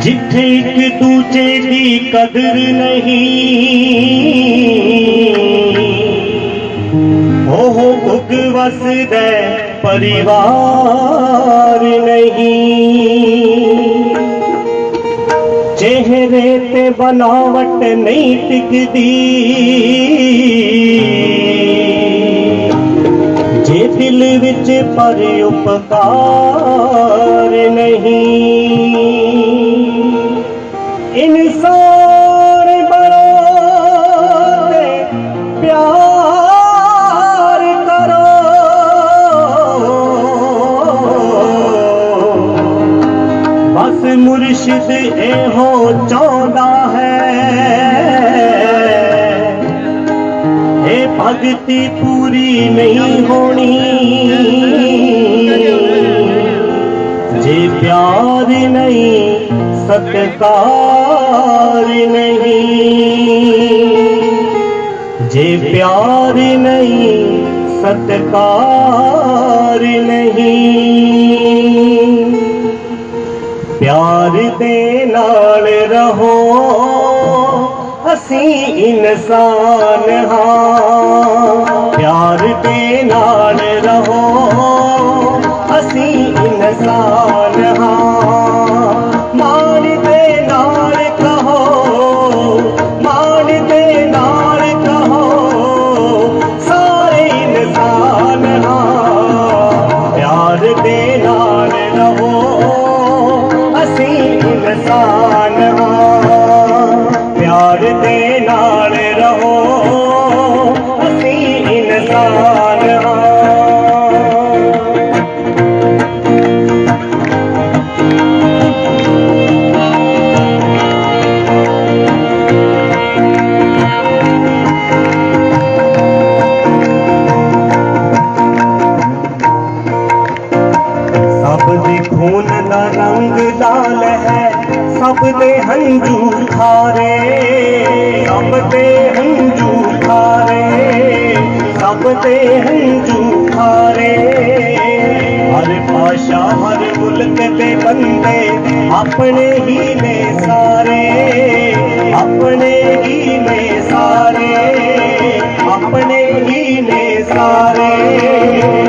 ਜਿੱਥੇ ਇੱਕ ਦੂਜੇ ਦੀ ਕਦਰ ਨਹੀਂ, ਉਹ ਭੁਗ ਵਸਦਾ ਪਰਿਵਾਰ ਨਹੀਂ। ਚਿਹਰੇ ਤੇ ਬਨਾਵਟ ਨਹੀਂ ਟਿਕਦੀ। ਜੇ ਦਿਲ ਵਿੱਚ ਪਰ ਉਪਕਾਰ ਨਹੀਂ। ਇਨਸਾਨ ਬਣੋ ਤੇ ਪਿਆਰ ਕਰੋ ਬਸ ਮੁਰਸ਼ਿਦ ਇਹੋ ਚਾਹੁੰਦਾ भक्ति पूरी नहीं होनी। जे प्यार नहीं, सत्कार नहीं। जे प्यार नहीं, सत्कार नहीं। प्यार दे नाल रहो असी इंसान हाँ। Oh. का रंग लाल है, सब दे हंजू थारे सब दे हंजू थारे सब दे हंजू थारे हर भाषा हर मुल्क दे बंदे अपने ही ने सारे। अपने ही ने सारे, अपने ही ने सारे।